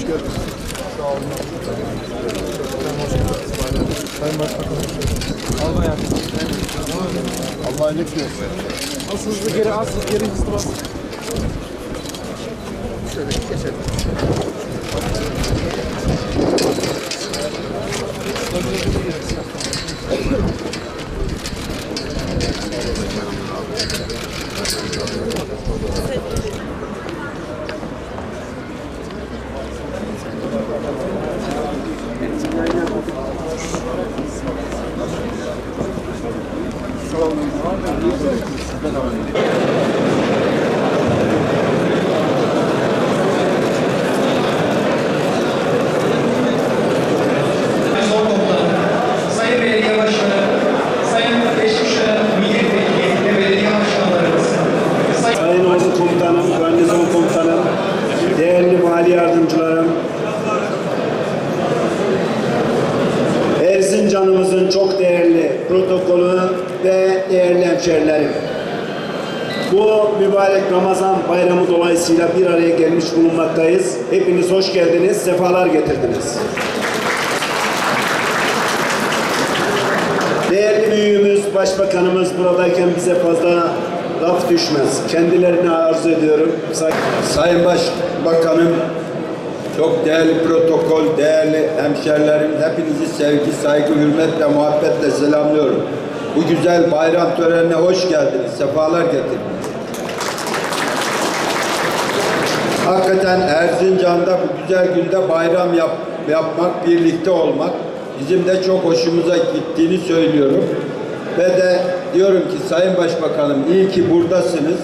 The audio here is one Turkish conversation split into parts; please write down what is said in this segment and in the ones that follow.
Hoş geldiniz. Sağ olun. Sayın Başbakanım. Allah yardımcınız. Allah iyilik versin. Az hızlı geri, az hızlı geri hızlı bas. Şöyle geçelim. Thank you. Yardımcılarım, Erzincan'ımızın çok değerli protokolü ve değerli hemşerilerim. Bu mübarek Ramazan bayramı dolayısıyla bir araya gelmiş bulunmaktayız. Hepiniz hoş geldiniz, sefalar getirdiniz. Değerli büyüğümüz, başbakanımız buradayken bize fazla laf düşmez. Kendilerini arzu ediyorum. Say- Sayın Başbakanım, çok değerli protokol, değerli hemşerilerim, hepinizi sevgi, saygı, hürmetle, muhabbetle selamlıyorum. Bu güzel bayram törenine hoş geldiniz, sefalar getirdiniz. Hakikaten Erzincan'da bu güzel günde bayram yap, yapmak, birlikte olmak bizim de çok hoşumuza gittiğini söylüyorum. Ve de diyorum ki Sayın Başbakanım iyi ki buradasınız.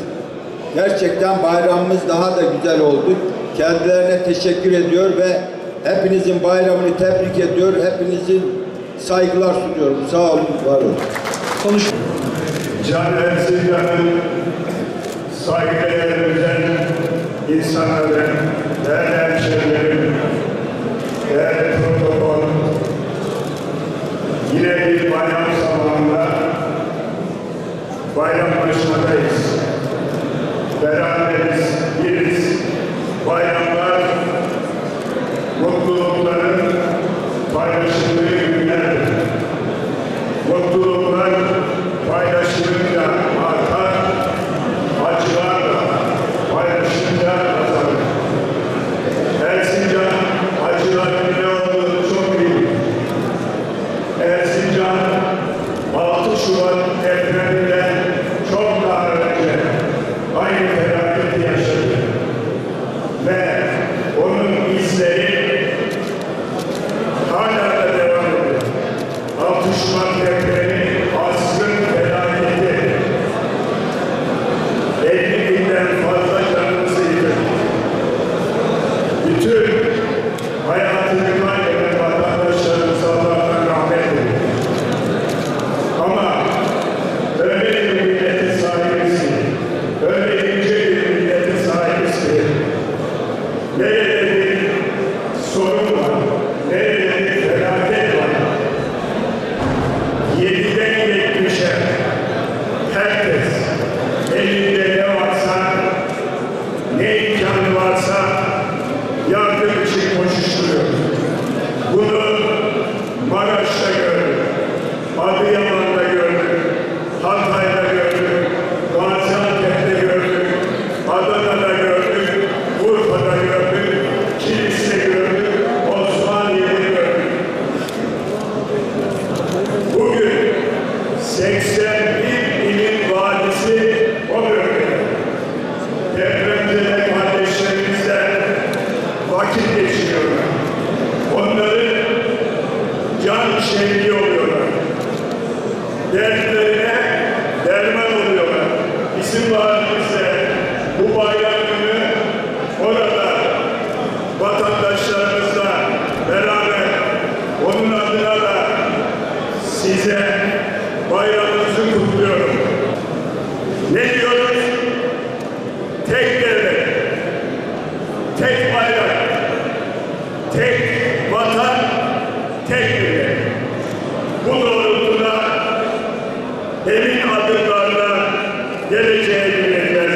Gerçekten bayramımız daha da güzel oldu. Kendilerine teşekkür ediyor ve hepinizin bayramını tebrik ediyor. Hepinizin saygılar sunuyorum. Sağ olun, var olun. Konuş. Can Erzincan'ın saygıdeğer özel insanların, değerli hemşehrilerim, değerli protokol, yine bir bayram zamanında bayram başındayız. Beraberiz, biriz. Bayramlar mutlulukların paylaşıldığı günlerdir. Mutluluklar paylaşılınca artar, acılar da paylaşılınca azalır. Erzincan acıların ne olduğunu çok iyi. Erzincan 6 Şubat depreminden nerede bir sorun var, nerede bir felaket herkes elinde ne varsa, ne imkanı yardım için koşuşturuyor. Bunu Maraş'ta gördük, Adıyaman'da can şehri oluyorlar. Dertlerine derman oluyorlar. Bizim valimizle Bu doğrultuda emin adımlarla geleceğe